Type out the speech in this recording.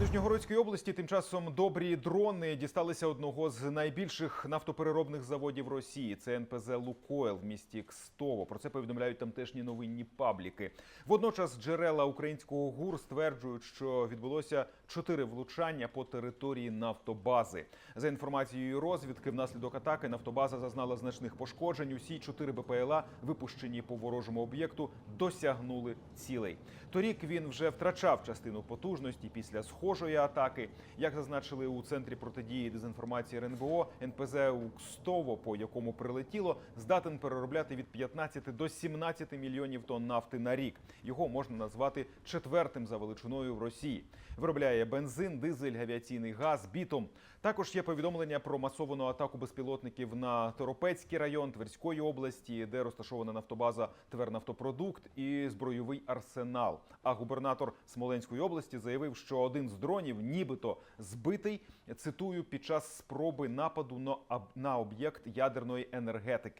Нижньогородській області тим часом добрі дрони дісталися одного з найбільших нафтопереробних заводів Росії. Це НПЗ Лукойл в місті Кстово. Про це повідомляють тамтешні новинні пабліки. Водночас джерела українського гур стверджують, що відбулося чотири влучання по території нафтобази. За інформацією розвідки, внаслідок атаки нафтобаза зазнала значних пошкоджень. Усі чотири БПЛА, випущені по ворожому об'єкту, досягнули цілей. Торік він вже втрачав частину потужності після схожої атаки. Як зазначили у центрі протидії дезінформації РНБО, НПЗ Укстово, по якому прилетіло, здатен переробляти від 15 до 17 мільйонів тонн нафти на рік. Його можна назвати четвертим за величиною в Росії. Виробляє бензин, дизель, авіаційний газ, бітум. Також є повідомлення про масовану атаку безпілотників на Торопецький район Тверської області, де розташована нафтобаза Твернафтопродукт і збройовий арсенал. А губернатор Смоленської області заявив, що один з дронів, нібито збитий, цитую, під час спроби нападу на об'єкт ядерної енергетики.